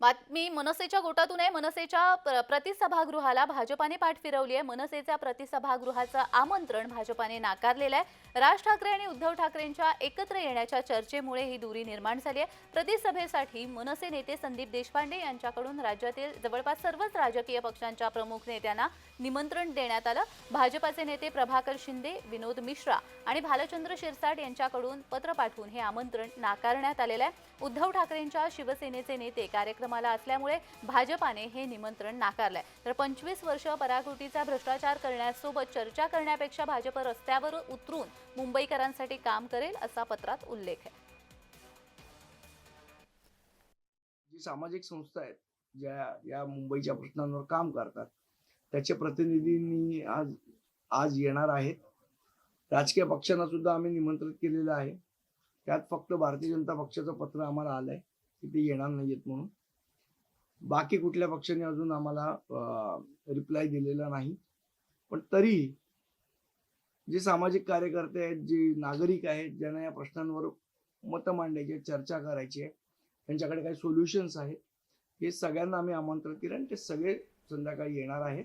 बातमी मनसेच्या गोटातून आहे. मनसेच्या प्र- प्रतिसभागृहाला भाजपाने पाठ फिरवली आहे. मनसेच्या प्रतिसभागृहाचं आमंत्रण भाजपाने नाकारलेलं आहे. राज ठाकरे आणि उद्धव ठाकरेंच्या एकत्र येण्याच्या चर्चेमुळे ही दुरी निर्माण झाली आहे. प्रतिसभेसाठी मनसे नेते संदीप देशपांडे यांच्याकडून राज्यातील जवळपास सर्वच राजकीय पक्षांच्या प्रमुख नेत्यांना निमंत्रण देण्यात आलं. भाजपाचे नेते प्रभाकर शिंदे विनोद मिश्रा आणि भालचंद्र शिरसाट यांच्याकडून पत्र पाठवून हे आमंत्रण नाकारण्यात आलेलं आहे. उद्धव ठाकरेंच्या शिवसेनेचे नेते कार्यक्रम कार्यक्रमाला असल्यामुळे भाजपाने हे निमंत्रण नाकारलंय. तर पंचवीस वर्ष पराकृतीचा भ्रष्टाचार करण्यासोबत चर्चा करण्यापेक्षा भाजप रस्त्यावर उतरून मुंबईकरांसाठी काम करेल असा पत्रात उल्लेख आहे. जी सामाजिक संस्था आहेत ज्या या मुंबईच्या प्रश्नांवर काम करतात त्याचे प्रतिनिधींनी आज आज येणार आहेत. राजकीय पक्षांना सुद्धा आम्ही निमंत्रित केलेलं आहे. त्यात फक्त भारतीय जनता पक्षाचं पत्र आम्हाला आलंय की ते येणार नाहीयेत म्हणून. बाकी कुठल्या पक्षाने अजून आम्हाला रिप्लाय दिलेला नाही. पण तरी जे सामाजिक कार्यकर्ते आहेत जे नागरिक आहेत ज्यांना या प्रश्नांवर मतं मांडायची चर्चा करायची आहे त्यांच्याकडे काही सोल्युशन्स आहेत हे सगळ्यांना आम्ही आमंत्रित केलं आणि ते सगळे संध्याकाळी येणार आहेत.